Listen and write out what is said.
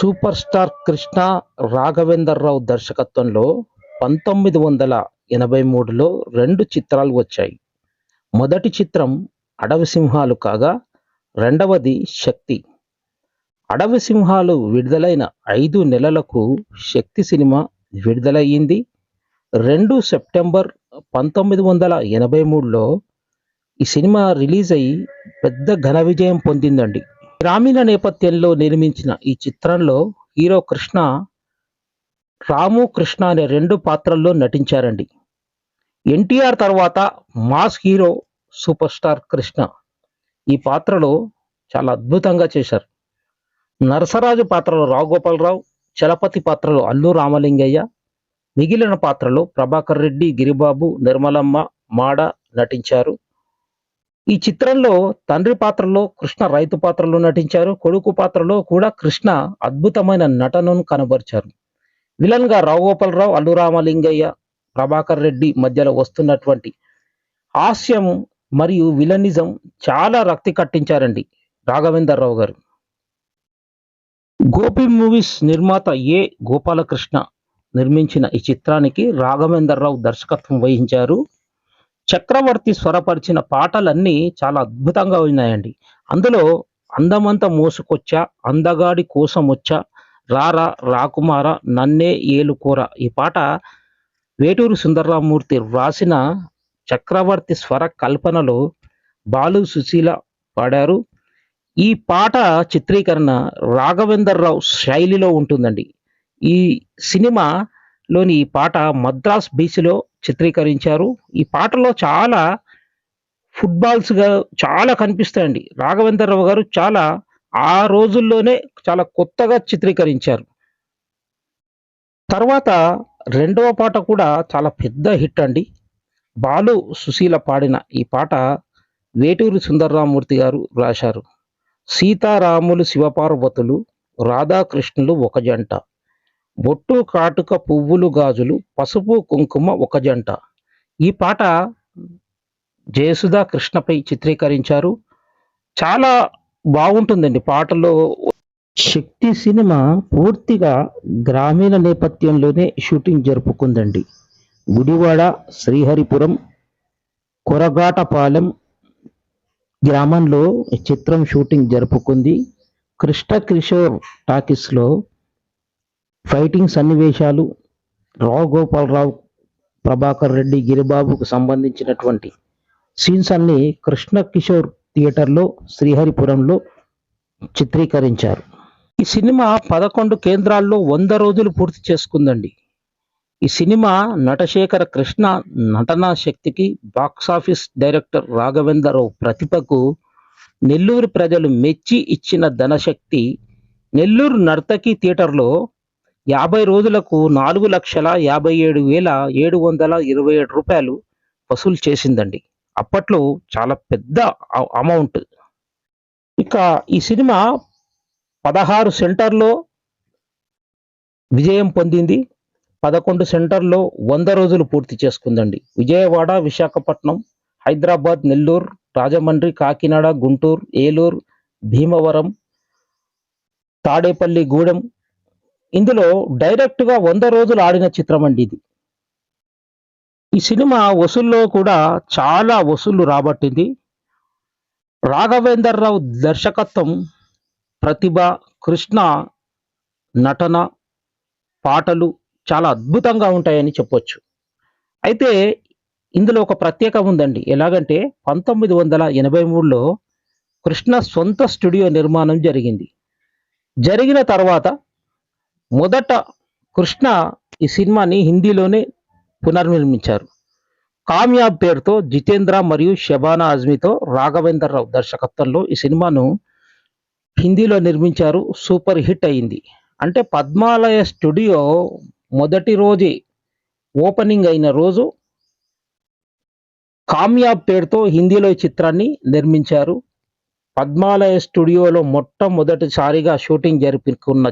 Super star Krishna Raghavendra Rao దర్శకత్వంలో పంతొమ్మిది వందల ఎనభై మూడులో రెండు చిత్రాలు వచ్చాయి. మొదటి చిత్రం అడవి సింహాలు కాగా రెండవది శక్తి. అడవి సింహాలు విడుదలైన ఐదు నెలలకు శక్తి సినిమా విడుదలయ్యింది. రెండు సెప్టెంబర్ పంతొమ్మిది వందల ఎనభై మూడులో ఈ సినిమా రిలీజ్ అయ్యి పెద్ద ఘన విజయం పొందిందండి. గ్రామీణ నేపథ్యంలో నిర్మించిన ఈ చిత్రంలో హీరో కృష్ణ రాము కృష్ణ అనే రెండు పాత్రల్లో నటించారండి. ఎన్టీఆర్ తర్వాత mass hero super star Krishna ఈ పాత్రలో చాలా అద్భుతంగా చేశారు. నరసరాజు పాత్రలో రావుగోపాలరావు చలపతి పాత్రలో అల్లు రామలింగయ్య మిగిలిన పాత్రలో ప్రభాకర్ రెడ్డి గిరిబాబు నిర్మలమ్మ మాడ నటించారు. ఈ చిత్రంలో తండ్రి పాత్రలో కృష్ణ రైతు పాత్రలో నటించారు. కొడుకు పాత్రలో కూడా కృష్ణ అద్భుతమైన నటనను కనబరిచారు. విలన్గా రావుగోపాలరావు అల్లు రామలింగయ్య ప్రభాకర్ రెడ్డి మధ్యలో వస్తున్నటువంటి హాస్యం మరియు విలనిజం చాలా రక్తి కట్టించారండి రాఘవేందర్ రావు గారు. గోపి మూవీస్ నిర్మాత ఏ గోపాలకృష్ణ నిర్మించిన ఈ చిత్రానికి రాఘవేందర్ రావు దర్శకత్వం వహించారు. చక్రవర్తి స్వరపరిచిన పాటలన్నీ చాలా అద్భుతంగా ఉన్నాయండి. అందులో అందమంత మోసుకొచ్చా అందగాడి కోసం వచ్చా రారా రాకుమార నన్నే ఏలుకోర ఈ పాట వేటూరు సుందరరామూర్తి వ్రాసిన చక్రవర్తి స్వర కల్పనలో బాలు సుశీల పాడారు. ఈ పాట చిత్రీకరణ రాఘవేందర్ రావు శైలిలో ఉంటుందండి. ఈ సినిమా లోని ఈ పాట మద్రాస్ బీచ్లో చిత్రీకరించారు. ఈ పాటలో చాలా ఫుట్బాల్స్గా చాలా కనిపిస్తాయండి. రాఘవేంద్రరావు గారు చాలా ఆ రోజుల్లోనే చాలా కొత్తగా చిత్రీకరించారు. తర్వాత రెండవ పాట కూడా చాలా పెద్ద హిట్ అండి. బాలు సుశీల పాడిన ఈ పాట వేటూరి సుందరరామూర్తి గారు రాశారు. సీతారాములు శివపార్వతులు రాధాకృష్ణులు ఒక జంట. బొట్టు కాటుక పువ్వులు గాజులు పసుపు కుంకుమ ఒక జంట. ఈ పాట జయసుధా కృష్ణపై చిత్రీకరించారు. చాలా బాగుంటుందండి పాటలో. శక్తి సినిమా పూర్తిగా గ్రామీణ నేపథ్యంలోనే షూటింగ్ జరుపుకుందండి. గుడివాడ శ్రీహరిపురం కొరగాటపాలెం గ్రామంలో చిత్రం షూటింగ్ జరుపుకుంది. కృష్ణ కిషోర్ టాకీస్లో ఫైటింగ్ సన్నివేశాలు రావు గోపాలరావు ప్రభాకర్ రెడ్డి గిరిబాబుకు సంబంధించినటువంటి సీన్స్ అన్ని కృష్ణ కిషోర్ థియేటర్లో శ్రీహరిపురంలో చిత్రీకరించారు. ఈ సినిమా పదకొండు కేంద్రాల్లో వంద రోజులు పూర్తి చేసుకుందండి. ఈ సినిమా నటశేఖర కృష్ణ నటనా శక్తికి బాక్సాఫీస్ డైరెక్టర్ రాఘవేంద్రరావు ప్రతిభకు నెల్లూరు ప్రజలు మెచ్చి ఇచ్చిన ధనశక్తి నెల్లూరు నర్తకి థియేటర్లో యాభై రోజులకు నాలుగు లక్షల యాభై ఏడు వేల ఏడు వందల ఇరవై ఏడు రూపాయలు వసూలు చేసిందండి. అప్పట్లో చాలా పెద్ద అ- అమౌంట్ ఇక ఈ సినిమా పదహారు సెంటర్లో విజయం పొందింది. పదకొండు సెంటర్లో వంద రోజులు పూర్తి చేసుకుందండి. విజయవాడ విశాఖపట్నం హైదరాబాద్ నెల్లూరు రాజమండ్రి కాకినాడ గుంటూరు ఏలూరు భీమవరం తాడేపల్లి గూడెం ఇందులో డైరెక్ట్గా వంద రోజులు ఆడిన చిత్రం అండి ఇది. ఈ సినిమా వసూల్లో కూడా చాలా వసూళ్ళు రాబట్టింది. రాఘవేందర్ రావు దర్శకత్వం ప్రతిభ కృష్ణ నటన పాటలు చాలా అద్భుతంగా ఉంటాయని చెప్పొచ్చు. అయితే ఇందులో ఒక ప్రత్యేకం ఉందండి. ఎలాగంటే పంతొమ్మిది వందల ఎనభై మూడులో కృష్ణ సొంత స్టూడియో నిర్మాణం జరిగింది. జరిగిన తర్వాత మొదట కృష్ణ ఈ సినిమాని హిందీలోనే పునర్నిర్మించారు. కామ్యాబ్ పేరుతో జితేంద్ర మరియు షబానా అజ్మీతో రాఘవేందర్ రావు దర్శకత్వంలో ఈ సినిమాను హిందీలో నిర్మించారు. సూపర్ హిట్ అయింది. అంటే పద్మాలయ స్టూడియో మొదటి రోజే ఓపెనింగ్ అయిన రోజు కామ్యాబ్ పేరుతో హిందీలో ఈ చిత్రాన్ని నిర్మించారు. పద్మాలయ స్టూడియోలో మొట్టమొదటిసారిగా షూటింగ్ జరుపుకున్న